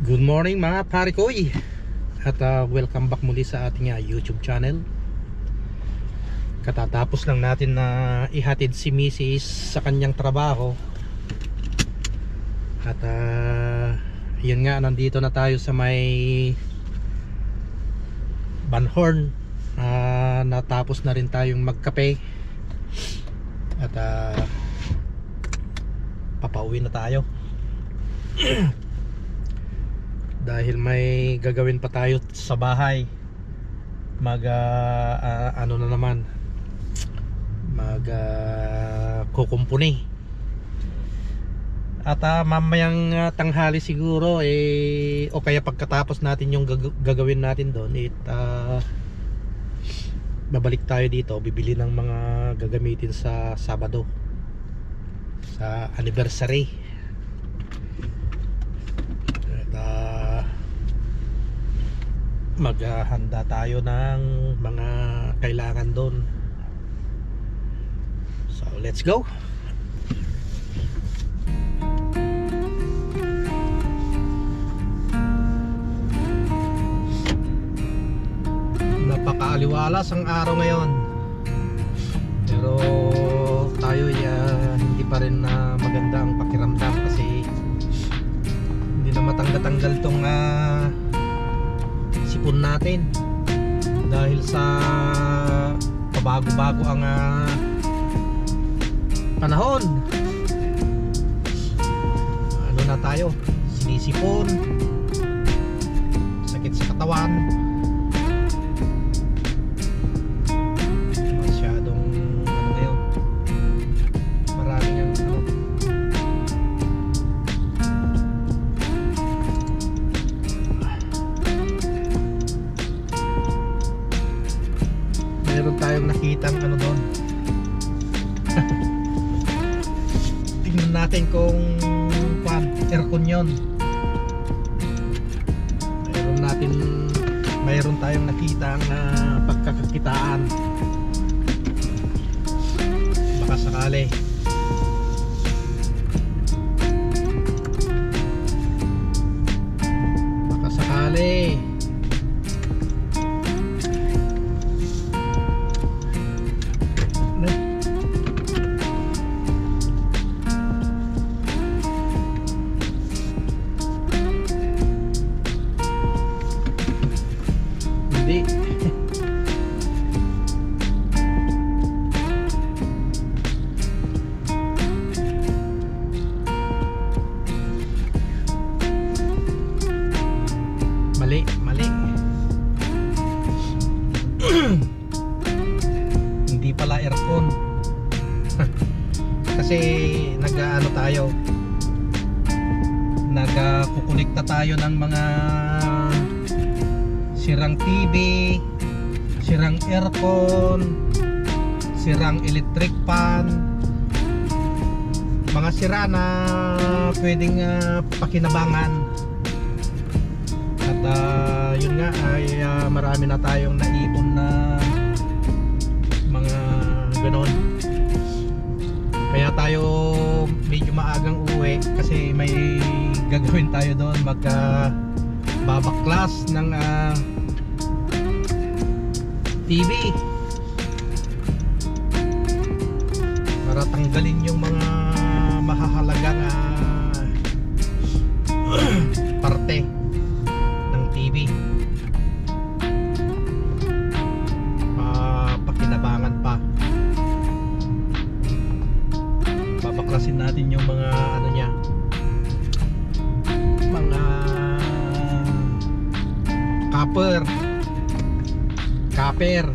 Good morning mga pare koy At ah, welcome back muli sa ating ah, YouTube channel. Katatapos lang natin na ihatid si Mrs. sa kanyang trabaho. At ah, yun nga nandito na tayo sa may Banhorn. Ah, Natapos na rin tayong magkape. At ah, papauwi na tayo dahil may gagawin pa tayo sa bahay. Mag ah, ah, ano na naman. Mag uh, kukumpuni. At ah, mamayang ah, tanghali siguro eh o kaya pagkatapos natin yung gag- gagawin natin doon it ah, babalik tayo dito bibili ng mga gagamitin sa Sabado. Sa anniversary at ah, maghahanda tayo ng mga kailangan doon. So let's go. Napakaaliwalas ang araw ngayon. Pero tayo uh, hindi pa rin na maganda ang pakiramdam kasi hindi na matanggal-tanggal tong ah, sipon natin. Dahil sa pabago-bago ang ah, panahon. Ano na tayo? Sinisipon. Sakit sa katawan natin kung kwan, aircon yun. Meron natin mayroon tayong nakitang uh, pagkakakitaan. Baka sakali tayo. Nagkukunikta tayo ng mga sirang TV, sirang aircon, sirang electric fan, mga sira na pwedeng ah, pakinabangan. At ah, yun nga ay ah, marami na tayong naipon na mga ganon. Kaya tayo medyo maagang uwi kasi may gagawin tayo doon. Magka babaklas ng ah, TV para tanggalin yung mga mahahalagang ah, parte natin yung mga ano niya mga copper. Copper.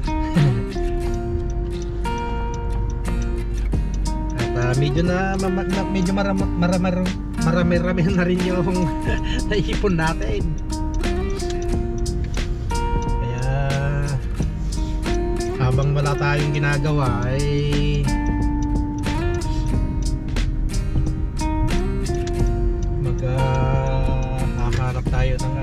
At ah, medyo na, ma- medyo maram, maramar marami-rami na rin yung naipon natin. Kaya habang wala tayong ginagawa ay mag tayo ng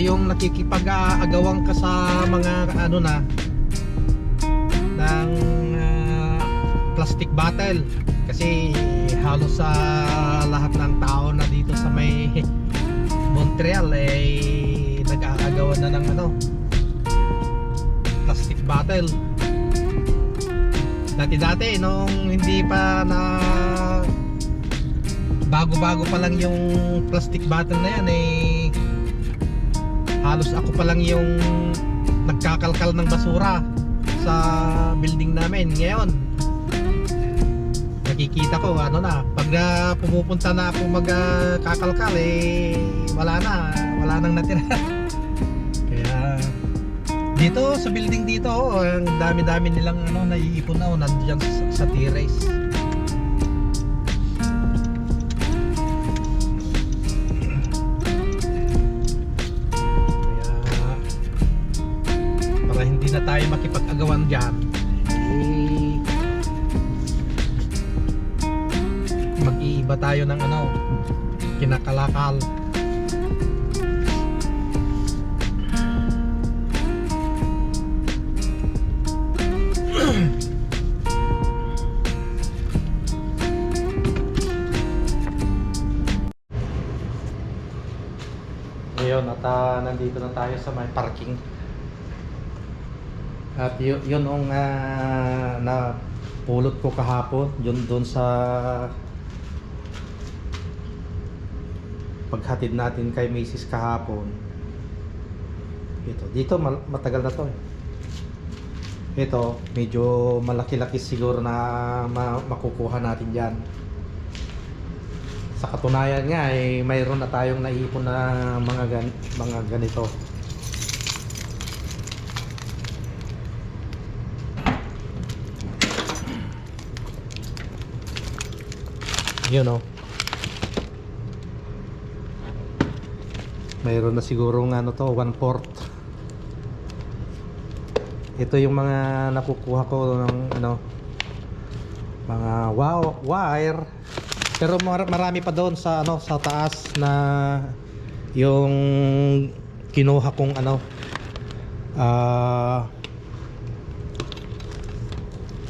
yung nakikipag-aagawan ka sa mga ano na ng ah, plastic bottle. Kasi halos sa lahat ng tao na dito sa may Montreal eh nag-aagawan na ng ano plastic bottle. Dati-dati nung hindi pa na bago-bago pa lang yung plastic bottle na yan eh halos ako pa lang yung nagkakalkal ng basura sa building namin. Ngayon nakikita ko ano na pag na pumupunta na ako magkakalkal eh wala na wala nang natira. Kaya dito sa building dito oh, ang dami-dami nilang ano naiipon na oh, nandiyan sa, sa terrace makipag-agawan dyan. Eh, mag-iiba tayo ng ano kinakalakal. Ngayon at ah, nandito na tayo sa may parking at yun, yun ang ah, na pulot ko kahapon yun doon sa paghatid natin kay Mrs. kahapon ito dito matagal na to eh. ito medyo malaki-laki siguro na ma- makukuha natin dyan sa katunayan nga eh mayroon na tayong naipon na mga gan- mga ganito yun oh mayroon na sigurong ano to one fourth ito yung mga nakukuha ko ng ano mga wow wire. Pero mar- marami pa doon sa ano sa taas na yung kinuha kong ano ah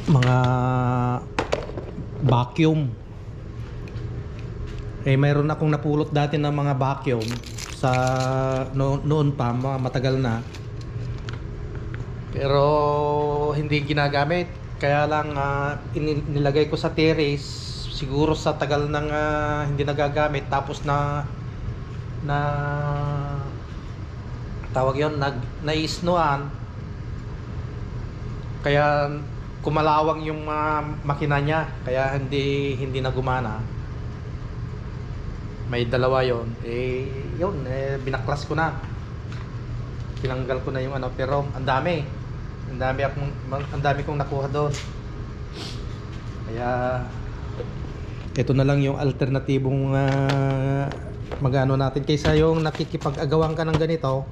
mga vacuum eh mayroon akong napulot dati ng mga vacuum sa no, noon pa ma- matagal na. Pero hindi ginagamit. Kaya lang ah, ini- nilagay ko sa terrace. Siguro sa tagal ng ah, hindi nagagamit. Tapos na na tawag yon nag naisnuan. Kaya kumalawang yung mga makina niya. Kaya hindi hindi na gumana may dalawa yon eh yun eh binaklas ko na. Tinanggal ko na yung ano pero ang dami. Ang dami akong ang dami kong nakuha doon. Kaya ito na lang yung alternatibong uh, magano natin. Kaysa yung nakikipag-agawan ka ng ganito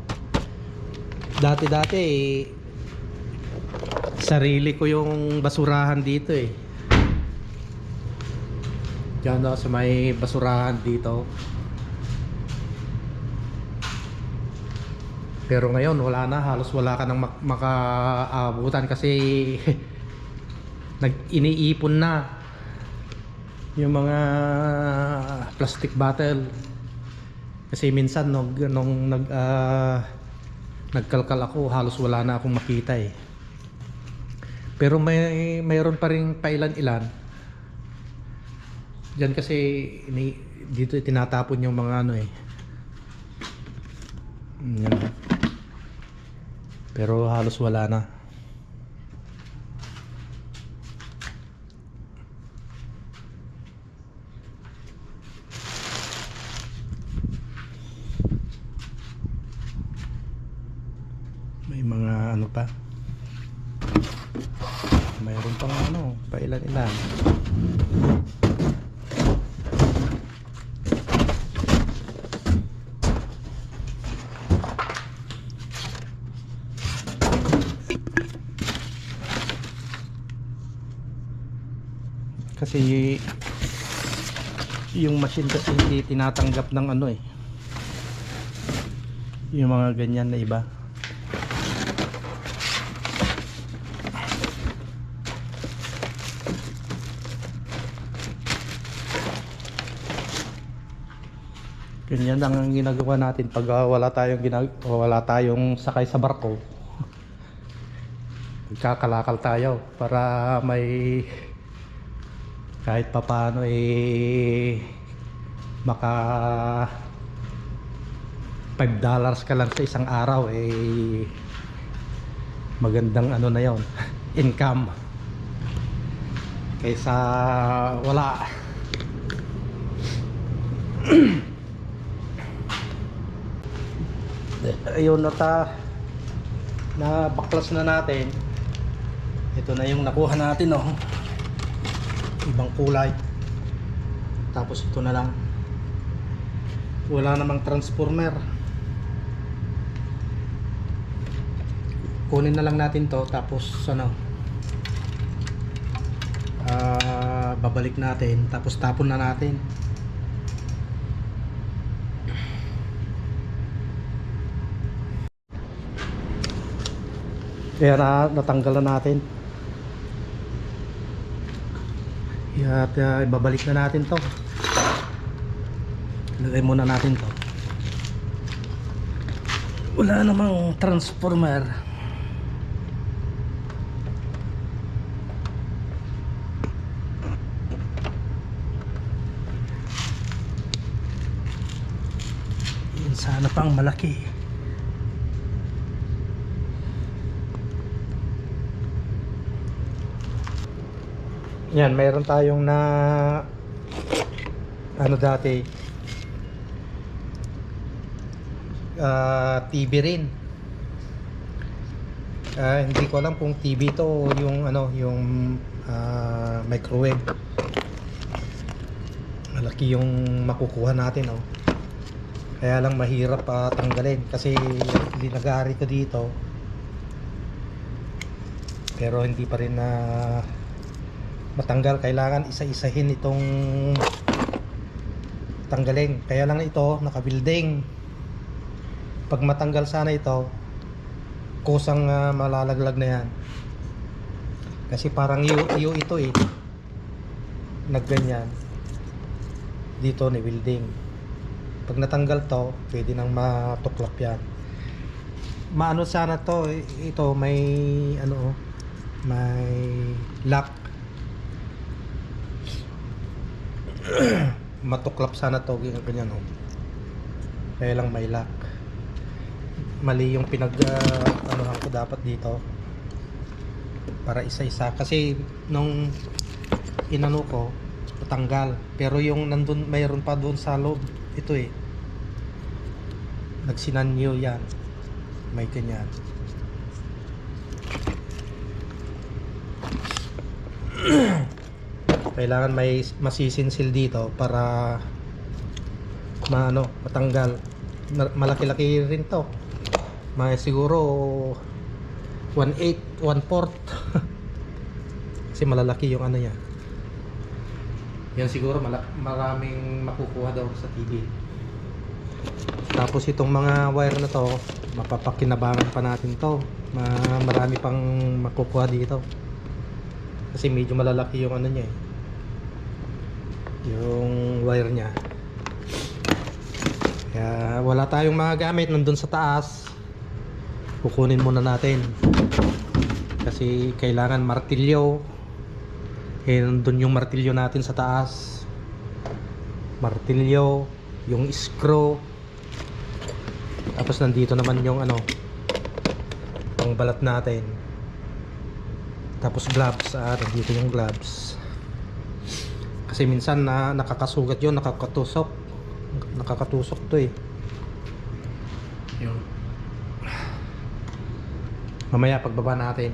dati-dati eh, sarili ko yung basurahan dito eh Diyan daw sa may basurahan dito. Pero ngayon wala na, halos wala ka nang mak- makaabutan kasi nag iniipon na yung mga plastic bottle. Kasi minsan nung, nung nag ah, nagkalkal ako, halos wala na akong makita eh. Pero may mayroon pa ring pailan-ilan Diyan kasi ini, dito tinatapon yung mga ano eh. Yan. Pero halos wala na. May mga ano pa. Mayroon pang ano, pailan-ilan. Kasi yung machine kasi hindi tinatanggap ng ano eh. Yung mga ganyan na iba. Ganyan ang ginagawa natin pag wala tayong ginag wala tayong sakay sa barko. Magkakalakal tayo para may kahit papaano eh maka 5 dollars ka lang sa isang araw eh magandang ano na yon income. Kaysa wala. Ayun na ta na baklas na natin. Ito na yung nakuha natin oh ibang kulay. Tapos ito na lang. Wala namang transformer. Kunin na lang natin to tapos ano ah, babalik natin tapos tapon na natin. Kaya na natanggal na natin at uh, ibabalik na natin to. Lagay muna natin to. Wala namang transformer. Yun, sana pang malaki yan mayroon tayong na ano dati? Ah, TV rin. Ah, hindi ko alam kung TV to yung ano yung ah, microwave. Malaki yung makukuha natin oh. kaya lang mahirap pa tanggalin kasi linagari ko dito. Pero hindi pa rin na matanggal kailangan isa-isahin itong tanggalin. Kaya lang ito naka-building. Pag matanggal sana ito kusang ah, malalaglag na yan. Kasi parang iyo ito eh. Nagganyan. Dito ni building. Pag natanggal to pwede nang matuklap yan. Maano sana to eh, ito may ano oh, may lock matuklap sana to ganyan oh. kaya lang may lock mali yung pinag uh, anuhan ko dapat dito para isa-isa. Kasi nung inano ko natanggal pero yung nandun mayroon pa doon sa loob ito eh. Nagsinanyo yan. May ganyan kailangan may masisinsil dito para maano matanggal. Ma- malaki-laki rin to. May siguro 1/8 1/4 kasi malalaki yung ano niya. Yan siguro maraming makukuha daw sa TV tapos itong mga wire na to mapapakinabangan pa natin to. Ma- marami pang makukuha dito. Kasi medyo malalaki yung ano niya eh yung wire niya. Kaya wala tayong mga gamit nandun sa taas. Kukunin muna natin. Kasi kailangan martilyo. Eh nandun yung martilyo natin sa taas. Martilyo yung screw. Tapos nandito naman yung ano pang balat natin. Tapos gloves ah nandito yung gloves kasi minsan na nakakasugat yun nakakatusok. Nakakatusok to eh. Yun. Mamaya pagbaba natin.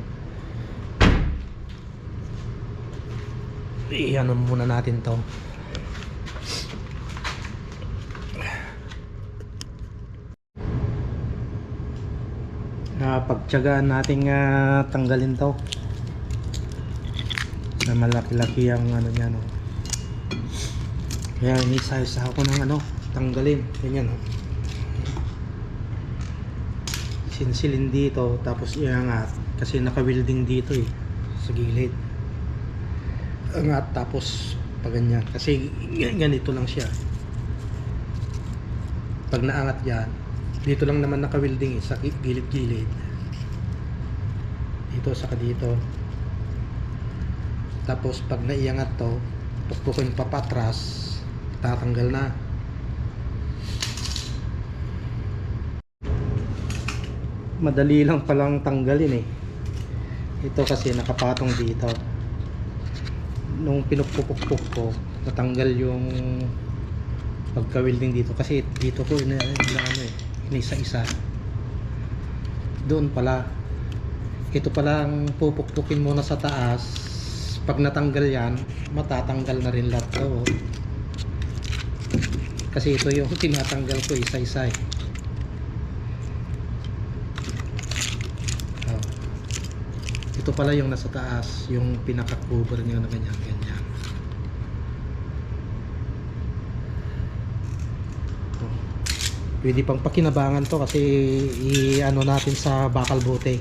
I-ano muna natin to. Uh, pagtyagaan nating ah, tanggalin to. Na malaki-laki ang ano niya no kaya inisa-isa ako ng ano tanggalin. Ganyan no sinsilin dito tapos iangat. Kasi naka-welding dito eh. Sa gilid. Angat tapos pag ganyan kasi ganito lang siya. Pag naangat yan dito lang naman naka-welding eh sa gi- gilid-gilid. Dito saka dito. Tapos pag naiangat to tuktukin pa patras tatanggal na. Madali lang palang tanggalin eh. Ito kasi nakapatong dito. Nung pinupupukpuk ko natanggal yung pagka-welding dito. Kasi dito ko ina, ina ano eh inisa-isa. Doon pala. Ito pala ang pupukpukin muna sa taas. Pag natanggal yan matatanggal na rin lahat to. Kasi ito yung tinatanggal ko isa-isa eh Oh. Ito pala yung nasa taas, yung pinaka-cover niya na ganyan, ganyan. Oh. Pwede pang pakinabangan to kasi i-ano natin sa bakal bote.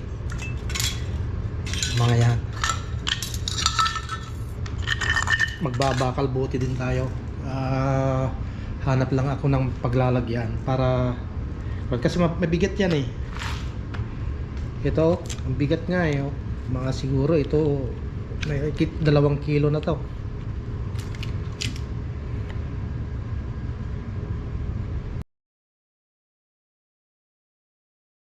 Mga yan. Magbabakal bote din tayo. Ah, hanap lang ako ng paglalagyan para kasi mabigat yan eh ito ang bigat nga eh oh. mga siguro ito may dalawang kilo na to